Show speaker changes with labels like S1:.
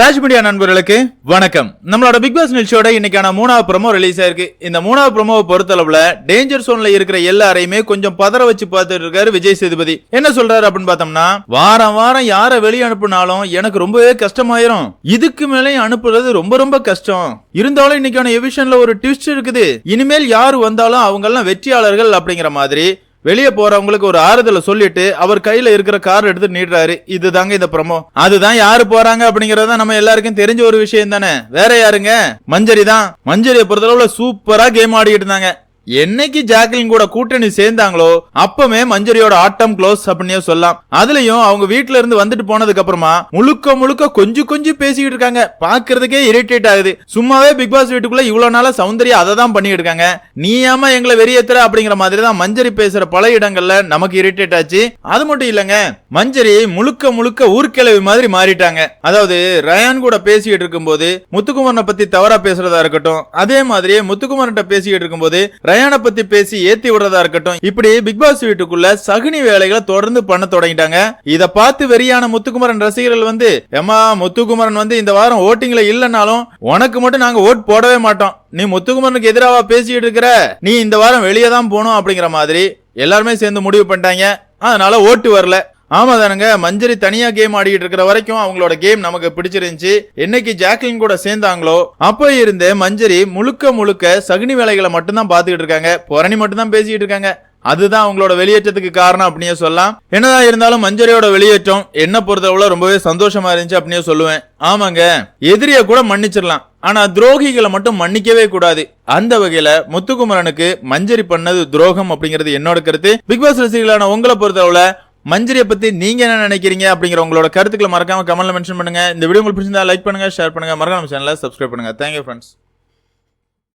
S1: Raj media நண்பர்களுக்கு வணக்கம். நம்மளோட பிக் பாஸ் நிகழ்ச்சியோட இன்னைக்கான மூணாவது ப்ரமோ ரிலீஸ் ஆயிருக்கு இந்த மூணாவது ப்ரமோவை பொறுத்தளவுல டேஞ்சர் சோன்ல இருக்கிற எல்லாரையுமே கொஞ்சம் பதற வச்சு பார்த்துட்டு இருக்காரு விஜய் சேதுபதி. என்ன சொல்றாரு அப்படின்னு பார்த்தோம்னா வாரம் வாரம் யாரை வெளியே அனுப்புனாலும் எனக்கு ரொம்பவே கஷ்டமாயிரும். இதுக்கு மேலேயும் அனுப்புறது ரொம்ப ரொம்ப கஷ்டம். இருந்தாலும் இன்னைக்கான எவிஷன்ல ஒரு ட்விஸ்ட் இருக்குது. இனிமேல் யார் வந்தாலும் அவங்க எல்லாம் வெற்றியாளர்கள் அப்படிங்கிற மாதிரி வெளியே போறவங்களுக்கு ஒரு ஆறுதலை சொல்லிட்டு அவர் கையில இருக்கிற கார் எடுத்து நீடுறாரு இதுதாங்க இந்த ப்ரமோ அதுதான் யாரு போறாங்க அப்படிங்கறத நம்ம எல்லாருக்கும் தெரிஞ்ச ஒரு விஷயம் தானே. வேற யாருங்க? மஞ்சரி தான். மஞ்சரியை பொறுத்தளவுல சூப்பரா கேம் ஆடிக்கிட்டு இருந்தாங்க. என்னைக்கு ஜாக்லின் கூட கூட்டணி சேர்ந்தாங்களோ அப்பவே மஞ்சரியோட ஆட்டம் க்ளோஸ் அப்படின்னே சொல்லலாம். அதுலயும் அவங்க வீட்டுல இருந்து வந்துட்டு போனதுக்கு அப்புறமா முழுக்க முழுக்க கொஞ்சம் கொஞ்சம் பேசிக்கிட்டு இருக்காங்க. பாக்குறதுக்கே இரிட்டேட் ஆகுது. சும்மாவே பிக் பாஸ் வீட்டுக்குள்ள இவ்வளவு நாளா சௌந்தர்யா அதை தான் பண்ணிட்டு இருக்காங்க. நீ ஏமா எங்களை வெறியேத்துற அப்படிங்கிற மாதிரி தான் மஞ்சரி பேசுற பல இடங்கள்ல நமக்கு இரிட்டேட் ஆச்சு. அது மட்டும் இல்லங்க மஞ்சரி முழுக்க முழுக்க ஊர்க்கிழவி மாதிரி மாறிட்டாங்க. அதாவது ரயான் கூட பேசிக்கிட்டு இருக்கும்போது முத்துக்குமரனை பத்தி தவறா பேசுறதா இருக்கட்டும் அதே மாதிரி முத்துக்குமரன்ட்ட பேசிக்கிட்டு இருக்கும்போது ரயானை பத்தி பேசி ஏத்தி விடுறதா இருக்கட்டும். இப்படி பிக் பாஸ் வீட்டுக்குள்ள சகுனி வேலைகளை தொடர்ந்து பண்ண தொடங்கிட்டாங்க. இத பார்த்து வெறியான முத்துக்குமரன் ரசிகர்கள் வந்து ஏமா முத்துக்குமரன் வந்து இந்த வாரம் ஓட்டிங்ல இல்லைனாலும் உனக்கு மட்டும் நாங்க ஓட் போடவே மாட்டோம். நீ முத்துக்குமரனுக்கு எதிராவா பேசிட்டு இருக்கிற? நீ இந்த வாரம் வெளியே தான் போகணும் அப்படிங்கிற மாதிரி எல்லாருமே சேர்ந்து முடிவு பண்ணிட்டாங்க. அதனால ஓட்டு வரல. ஆமா தானுங்க மஞ்சரி தனியா கேம் ஆடிக்கிட்டு இருக்கிற வரைக்கும் அவங்களோட கேம் நமக்கு பிடிச்சிருந்துச்சு. என்னைக்கு ஜாக்லின் கூட சேர்ந்தாங்களோ அப்ப இருந்தே மஞ்சரி முழுக்க முழுக்க சகுனி வேலைகளை மட்டும்தான் பாத்துக்கிட்டு இருக்காங்க. புரணி மட்டும்தான் பேசிக்கிட்டு இருக்காங்க. அதுதான் அவங்களோட வெளியேற்றத்துக்கு காரணம் அப்படின்னே சொல்லலாம். என்னதான் இருந்தாலும் மஞ்சரியோட வெளியேற்றம் என்ன பொறுத்தவரை ரொம்பவே சந்தோஷமா இருந்துச்சு அப்படியே சொல்லுவேன். ஆமாங்க எதிரிய கூட மன்னிச்சிடலாம். ஆனா துரோகிகளை மட்டும் மன்னிக்கவே கூடாது. அந்த வகையில முத்துக்குமரனுக்கு மஞ்சரி பண்ணது துரோகம் அப்படிங்கிறது என்னோட கருத்து. பிக் பாஸ் ரசிகர்களான உங்களை பொறுத்தளவுல மஞ்சரியை பத்தி நீங்க என்ன நினைக்கிறீங்க அப்படிங்கிற உங்களோட கருத்துக்களை மறக்காம கமெண்ட்ல மென்ஷன் பண்ணுங்க. இந்த வீடியோ உங்களுக்கு பிடிச்சிருந்தா லைக் பண்ணுங்க ஷேர் பண்ணுங்க. மறக்காம சேனலை சப்ஸ்கிரைப் பண்ணுங்க. Thank you friends